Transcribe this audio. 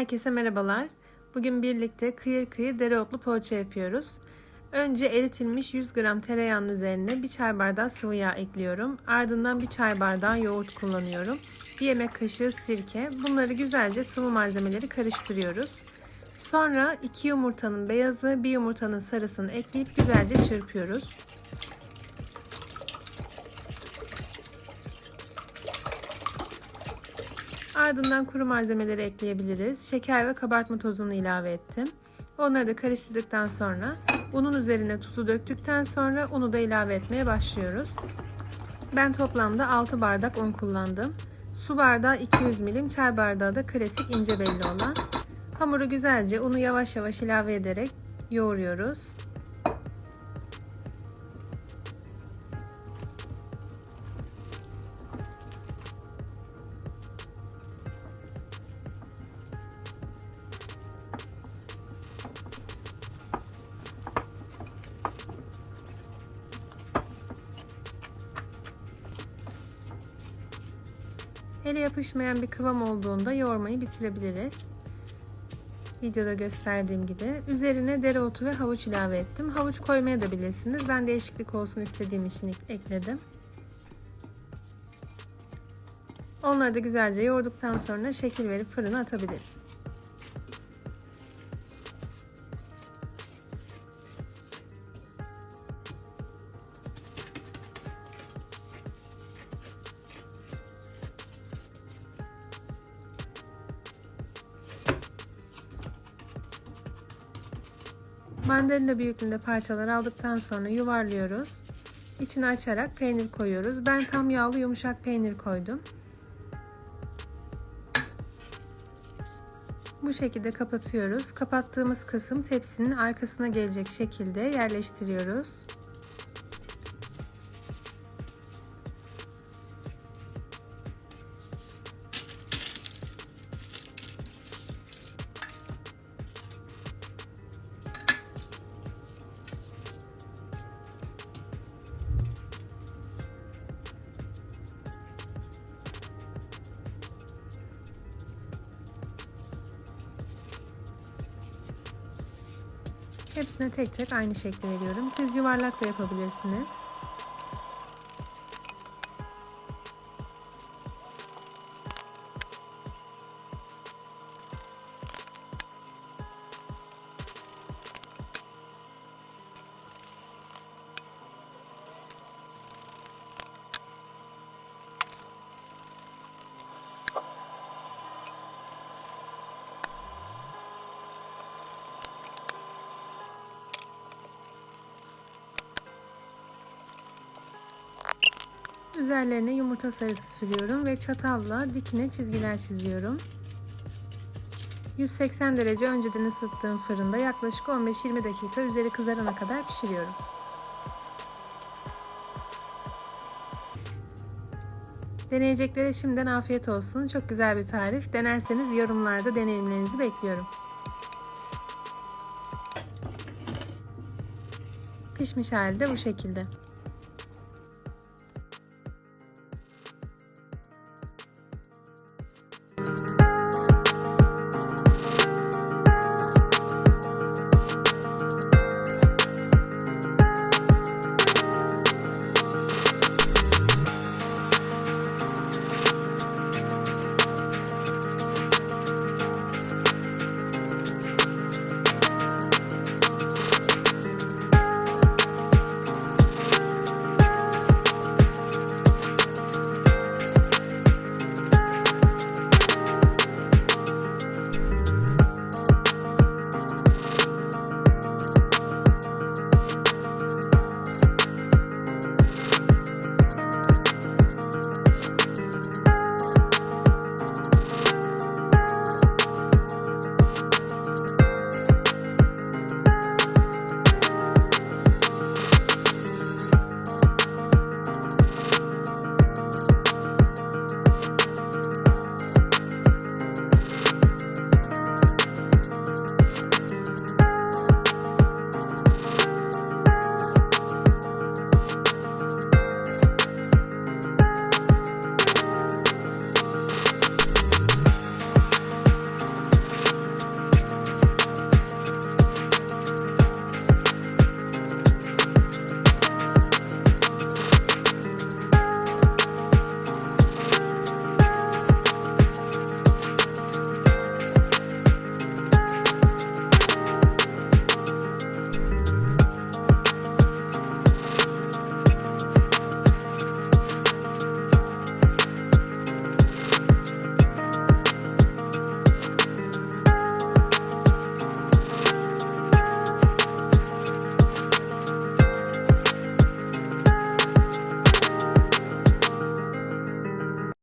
Herkese merhabalar. Bugün birlikte kıyır kıyır dereotlu poğaça yapıyoruz. Önce eritilmiş 100 gram tereyağının üzerine bir çay bardağı sıvı yağ ekliyorum. Ardından bir çay bardağı yoğurt kullanıyorum. Bir yemek kaşığı sirke. Bunları güzelce sıvı malzemeleri karıştırıyoruz. Sonra iki yumurtanın beyazı, bir yumurtanın sarısını ekleyip güzelce çırpıyoruz. Ardından kuru malzemeleri ekleyebiliriz. Şeker ve kabartma tozunu ilave ettim. Onları da karıştırdıktan sonra unun üzerine tuzu döktükten sonra unu da ilave etmeye başlıyoruz. Ben toplamda 6 bardak un kullandım. Su bardağı 200 milim, çay bardağı da klasik ince belli olan. Hamuru güzelce unu yavaş yavaş ilave ederek yoğuruyoruz. Ele yapışmayan bir kıvam olduğunda yoğurmayı bitirebiliriz. Videoda gösterdiğim gibi. Üzerine dereotu ve havuç ilave ettim. Havuç koymaya da bilirsiniz. Ben değişiklik olsun istediğim için ekledim. Onları da güzelce yoğurduktan sonra şekil verip fırına atabiliriz. Mandalina büyüklüğünde parçalar aldıktan sonra yuvarlıyoruz. İçini açarak peynir koyuyoruz. Ben tam yağlı yumuşak peynir koydum. Bu şekilde kapatıyoruz. Kapattığımız kısım tepsinin arkasına gelecek şekilde yerleştiriyoruz. Hepsine tek tek aynı şekli veriyorum. Siz yuvarlak da yapabilirsiniz. Üzerlerine yumurta sarısı sürüyorum ve çatalla dikine çizgiler çiziyorum. 180 derece önceden ısıttığım fırında yaklaşık 15-20 dakika üzeri kızarana kadar pişiriyorum. Deneyeceklere şimdiden afiyet olsun. Çok güzel bir tarif. Denerseniz yorumlarda deneyimlerinizi bekliyorum. Pişmiş hali de bu şekilde.